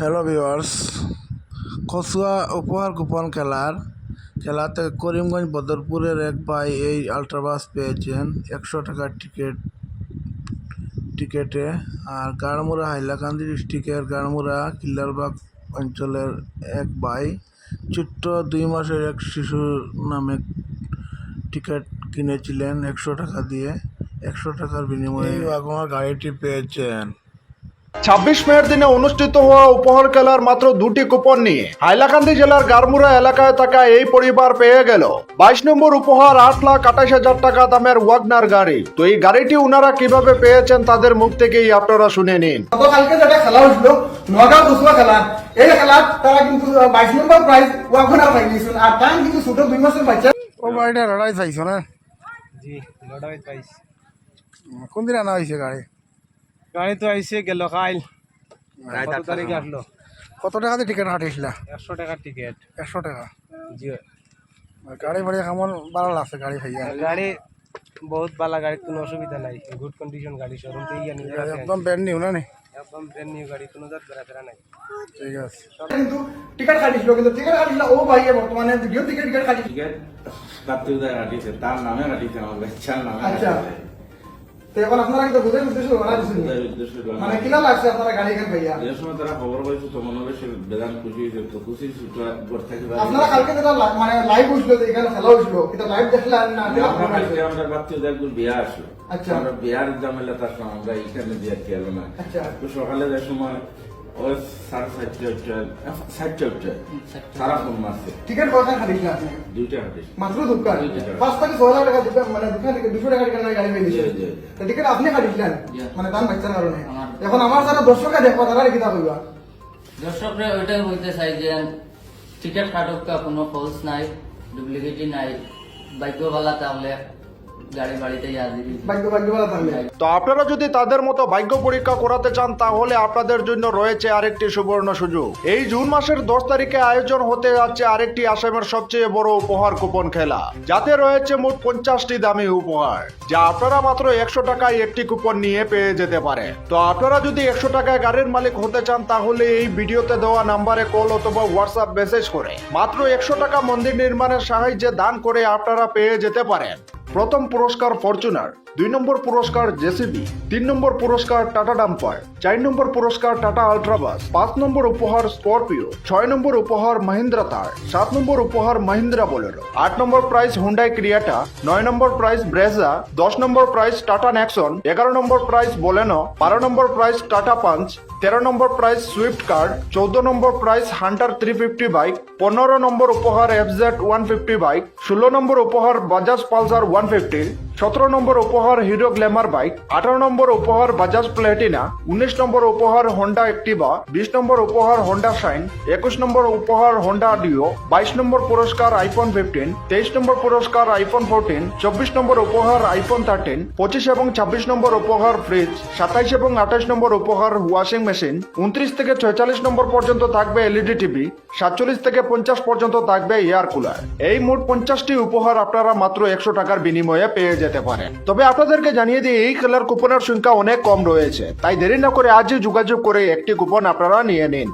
Hello viewers Kasua উপহার coupon খেলার খেলাতে করিমগঞ্জ, বদরপুরের এক ভাই এই আলট্রাবাস পেয়েছেন একশো টাকার টিকিট টিকেটে। আর গাড়মুড়া, হাইলাকান্দি ডিস্ট্রিক্টের গাড়মুড়া কিল্লারবাগ অঞ্চলের এক ভাই ছোট্ট দুই মাসের এক শিশুর নামে টিকিট কিনেছিলেন একশো টাকা দিয়ে। একশো টাকার বিনিময়ে আমার গাড়িটি পেয়েছেন। ছাব্বিশ মেয়ের দিনে অনুষ্ঠিত হওয়া উপহার খেলার মাত্র দুটি কুপন নিয়ে হাইলাকান্দি জেলার গারমুরা এলাকায় থাকা এই পরিবার পেয়ে গেল। বাইশ নম্বর উপহার আট লাখ আঠাশ হাজার টাকা দামের ওয়াগনার গাড়ি। তো এই গাড়িটি উনারা কীভাবে পেয়েছেন তাদের মুখ থেকেই আপনারা শুনে নিন। গতকালকে যেটা খেলা হয়েছিল নগাঁও দুসরা খেলা এই খেলা তারা কিন্তু বাইশ নম্বর প্রাইজ ওয়াগনার পাই গেছিল আর তাই কিন্তু ছোট দুই মাসের বাচ্চা। ও গাড়িটা লড়াই চাইছো না? জি লড়াই পাইছি কোন দিন আনা হয়েছে গাড়ি? গাড়ি তো আইসে গেল কাইল। কত তারিখে আসলো? কত টাকা দিয়ে টিকিট কাটিয়েছিলা একশো টাকার টিকিট। একশো টাকা? জি। গাড়ি ভাড়ি কেমন ভালো লাগছে গাড়ি ভাইয়া গাড়ি বহুত ভালো গাড়ি কোনো অসুবিধা নাই। গুড কন্ডিশন গাড়ি শোরুম থেকে আনি একদম ব্যান্ড নিউ না নি? একদম ব্র্যান্ড নিউ গাড়ি কোনো জাত বেড়া ফেরা নাই। ঠিক আছে। কিন্তু টিকিট কাটিছিল কিন্তু টিকিট কাটিছিল। ও ভাইয়ে বর্তমানে ভিডিও টিকিট টিকিট কাটিছিল টিকিট কাটিছে। তার নামে কাটিছে আমার বাচ্চার নামে আচ্ছা। তো এখন আপনারা কিন্তু বুঝেন উদ্দেশ্য ওরা দিচ্ছেন মানে কিনা লাগছে আপনারা গাড়ি এখানে ভাইয়া যে সময় তারা খবর পাইছে তো মনে হয়েছে বেদান খুশি হয়েছে তো খুশি ঘর থেকে আপনারা কালকে যেটা মানে লাইভ হয়েছিল যে এখানে খেলা লাইভ না আমরা ভাবছি বাচ্চা একজন বিয়া আসলো। আচ্ছা। আমরা বিয়ার জামেলা তার সঙ্গে আমরা এখানে বিয়া খেয়াল না। আচ্ছা। তো সকালে যে সময় ওই সাড়ে সাতটা উঠছে সাতটা উঠছে সারা ফোন মারছে টিকিট আপনি? দুইটা মাত্র দোকান পাঁচ থেকে ছয় টাকা দোকান মানে দোকান থেকে দুশো টাকা টিকিট গাড়ি পেয়ে। তো টিকিট আপনি কাটিছিলেন মানে দাম বাচ্চার কারণে? এখন আমার যারা দর্শকরা দেখব তারা কিতা কইবা দর্শকরা ওইটাই বলতে চাই যে টিকিট কাটকা কোনো ফলস নাই ডুপ্লিকেটই নাই তাহলে ভাগ্য ভাগ্যবালা থাকলে তো আপনারা যদি তাদের মতো ভাগ্য পরীক্ষা করাতে চান তাহলে আপনাদের জন্য রয়েছে আরেকটি সুবর্ণ সুযোগ। এই জুন মাসের দশ তারিখে আয়োজন হতে যাচ্ছে আরেকটি আসামের সবচেয়ে বড় উপহার কুপন খেলা যাতে রয়েছে মোট পঞ্চাশটি দামি উপহার যা আপনারা মাত্র একশো টাকায় একটি কুপন নিয়ে পেয়ে যেতে পারে তো আপনারা যদি একশো টাকায় গাড়ির মালিক হতে চান তাহলে এই ভিডিওতে দেওয়া নাম্বারে কল অথবা হোয়াটসঅ্যাপ মেসেজ করে মাত্র একশো টাকা মন্দির নির্মাণের সাহায্যে দান করে আপনারা পেয়ে যেতে পারেন। প্রথম পুরস্কার ফরচুনার। দুই নম্বর পুরস্কার জেসিবি, তিন নম্বর পুরস্কার টাটা ডাম্পার, চার নম্বর পুরস্কার টাটা আলট্রাবাস, পাঁচ নম্বর উপহার স্করপিও, ছয় নম্বর উপহার মহিন্দ্রা তার, সাত নম্বর উপহার মহিন্দ্রা বোলেরো, আট নম্বর প্রাইজ হুন্ডাই ক্রিয়াটা, নয় নম্বর প্রাইজ ব্রেজা, দশ নম্বর প্রাইজ টাটা ন্যাক্সন এগারো নম্বর প্রাইজ বোলেনো, বারো নম্বর প্রাইজ টাটা পাঞ্চ, তেরো নম্বর প্রাইজ সুইফট কার্ড, চৌদ্দ নম্বর prize Hunter three fifty bike, পনেরো নম্বর উপহার F Z one fifty bike, ষোলো নম্বর উপহার বাজাজ পালসার ওয়ান ফিফটি সতেরো নম্বর উপহার হিরো গ্ল্যামার বাইক, আঠারো নম্বর উপহার বাজাজ প্লেটিনা, উনিশ নম্বর উপহার হোন্ডা অ্যাক্টিভা বিশ নম্বর উপহার হোন্ডা শাইন, একুশ নম্বর উপহার হোন্ডা ডিও, বাইশ নম্বর পুরস্কার আইফোন ফিফটিন, তেইশ নম্বর পুরস্কার আইফোন ফোরটিন, চব্বিশ নম্বর উপহার আইফোন থার্টিন, পঁচিশ এবং ছাব্বিশ নম্বর উপহার ফ্রিজ, সাতাইশ এবং আঠাশ নম্বর উপহার ওয়াশিং মেশিন, উনত্রিশ থেকে ছয়চল্লিশ নম্বর পর্যন্ত থাকবে এলইডি টিভি, সাতচল্লিশ থেকে পঞ্চাশ পর্যন্ত থাকবে এয়ার কুলার। এই মোট পঞ্চাশটি উপহার আপনারা মাত্র একশো টাকার বিনিময়ে পেয়ে যেতে পারে। তবে আপনাদেরকে জানিয়ে দিই, এই খেলার কুপনের সংখ্যা অনেক কম রয়েছে। তাই দেরি না করে আজই যোগাযোগ করে একটি কুপন আপনারা নিয়ে নিন।